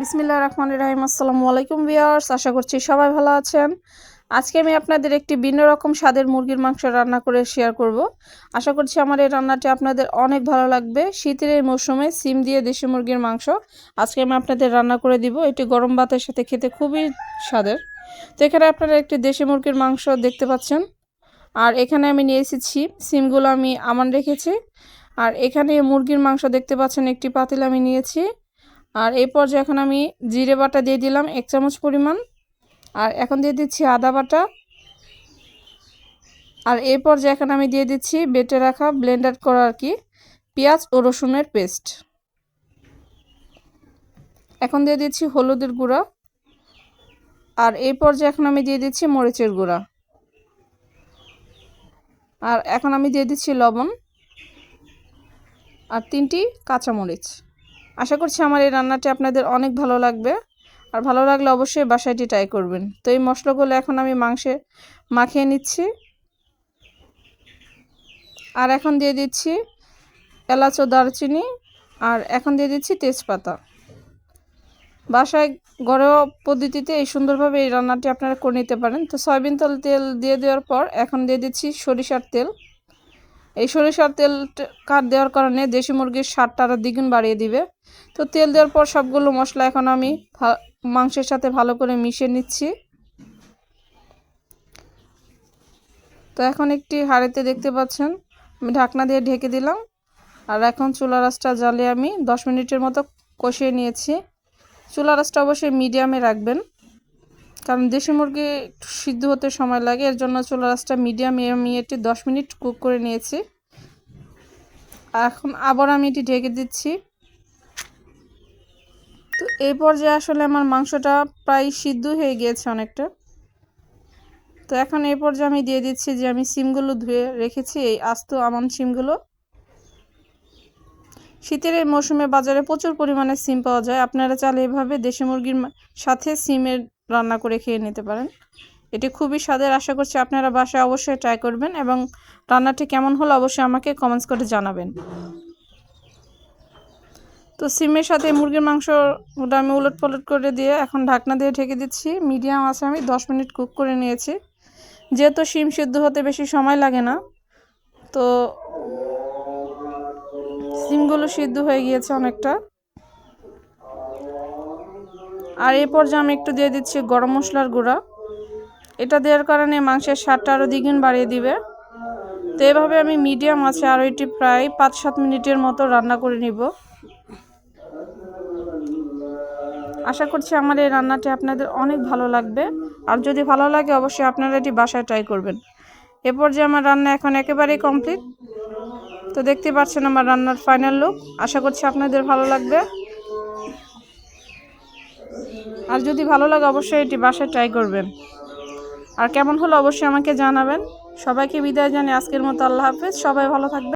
বিসমিল্লাহ রহমান রাহিম, আসসালামু আলাইকুম ভিউয়ার্স, আশা করছি সবাই ভালো আছেন। আজকে আমি আপনাদের একটি ভিন্ন রকম স্বাদের মুরগির মাংস রান্না করে শেয়ার করব। আশা করছি আমার এই রান্নাটি আপনাদের অনেক ভালো লাগবে। শীতের এই মৌসুমে সিম দিয়ে দেশি মুরগির মাংস আজকে আমি আপনাদের রান্না করে দিব। এটি গরম ভাতের সাথে খেতে খুবই স্বাদের। তো এখানে আপনারা একটি দেশি মুরগির মাংস দেখতে পাচ্ছেন। আর এখানে আমি নিয়ে এসেছি সিমগুলো আমি আমান রেখেছি। আর এখানে মুরগির মাংস দেখতে পাচ্ছেন, একটি পাতিল আমি নিয়েছি। আর এই পর্যায়ে এখন আমি জিরে বাটা দিয়ে দিলাম এক চামচ পরিমাণ। আর এখন দিয়ে দিচ্ছি আদা বাটা। আর এই পর্যায়ে এখন আমি দিয়ে দিচ্ছি বেটে রাখা ব্লেন্ডার করা আর কি পেঁয়াজ ও রসুনের পেস্ট। এখন দিয়ে দিচ্ছি হলুদের গুঁড়া। আর এই পর্যায়ে এখন আমি দিয়ে দিচ্ছি মরিচের গুঁড়া। আর এখন আমি দিয়ে দিচ্ছি লবণ। আর তিনটি কাঁচামরিচ। আশা করছি আমার এই রান্নাটি আপনাদের অনেক ভালো লাগবে। আর ভালো লাগলে অবশ্যই বাসায়টি ট্রাই করবেন। তো এই মশলাগুলো এখন আমি মাংসে মাখিয়ে নিচ্ছি। আর এখন দিয়ে দিচ্ছি এলাচ ও দারচিনি। আর এখন দিয়ে দিচ্ছি তেজপাতা। বাসায় ঘরোয়া পদ্ধতিতে এই সুন্দরভাবে এই রান্নাটি আপনারা করে নিতে পারেন। তো সয়াবিন তেল তেল দিয়ে দেওয়ার পর এখন দিয়ে দিচ্ছি সরিষার তেল। এই সরিষার তেল কাট দেওয়ার কারণে দেশি মুরগির স্বাদটা আরও দ্বিগুণ বাড়িয়ে দিবে। তো তেল দেওয়ার পর সবগুলো মশলা এখন আমি মাংসের সাথে ভালো করে মিশিয়ে নিচ্ছি। তো এখন একটি হাঁড়িতে দেখতে পাচ্ছেন, আমি ঢাকনা দিয়ে ঢেকে দিলাম। আর এখন চুলা রাসটা জ্বালিয়ে আমি দশ মিনিটের মতো কষিয়ে নিয়েছি। চুলা রাসটা অবশ্যই মিডিয়ামে রাখবেন। কারণ দেশি মুরগি একটু সিদ্ধ হতে সময় লাগে, এর জন্য চুলা রাসটা মিডিয়াম আমি এটি দশ মিনিট কুক করে নিয়েছি। এখন আবার আমি এটি ঢেকে দিচ্ছি। তো এই পর্যায়ে আসলে আমার মাংসটা প্রায় সিদ্ধ হয়ে গিয়েছে অনেকটা। তো এখন এই পর্যায়ে আমি দিয়ে দিচ্ছি যে আমি সিমগুলো ধুয়ে রেখেছি, এই আস্ত আমন সিমগুলো। শীতের এই মৌসুমে বাজারে প্রচুর পরিমাণে সিম পাওয়া যায়। আপনারা চাইলে এভাবে দেশি মুরগির সাথে সিমের রান্না করে খেয়ে নিতে পারেন। এটি খুবই স্বাদের। আশা করছি আপনারা বাসায় অবশ্যই ট্রাই করবেন এবং রান্নাটি কেমন হলো অবশ্যই আমাকে কমেন্টস করে জানাবেন। তো সিমের সাথে মুরগির মাংস ওটা আমি উলট পলট করে দিয়ে এখন ঢাকনা দিয়ে ঢেকে দিচ্ছি। মিডিয়াম আছে আমি, দশ মিনিট কুক করে নিয়েছি। যেহেতু সিম সিদ্ধ হতে বেশি সময় লাগে না, তো সিমগুলো সিদ্ধ হয়ে গিয়েছে অনেকটা। আর এই পর্যায়ে আমি একটু দিয়ে দিচ্ছি গরম মশলার গুঁড়া। এটা দেওয়ার কারণে মাংসের স্বাদটা আরও দ্বিগুণ বাড়িয়ে দিবে। তো এভাবে আমি মিডিয়াম আছে আরও এটি প্রায় পাঁচ সাত মিনিটের মতো রান্না করে নিব। আশা করছি আমার এই রান্নাটি আপনাদের অনেক ভালো লাগবে। আর যদি ভালো লাগে, অবশ্যই আপনারা এটি বাসায় ট্রাই করবেন। এরপর যে আমার রান্না এখন একেবারেই কমপ্লিট তো দেখতে পাচ্ছেন আমার রান্নার ফাইনাল লুক আশা করছি আপনাদের ভালো লাগবে। আর যদি ভালো লাগে, অবশ্যই এটি বাসায় ট্রাই করবেন। আর কেমন হলো, অবশ্যই আমাকে জানাবেন। সবাইকে বিদায় জানি আজকের মতো আল্লাহ হাফেজ। সবাই ভালো থাকবে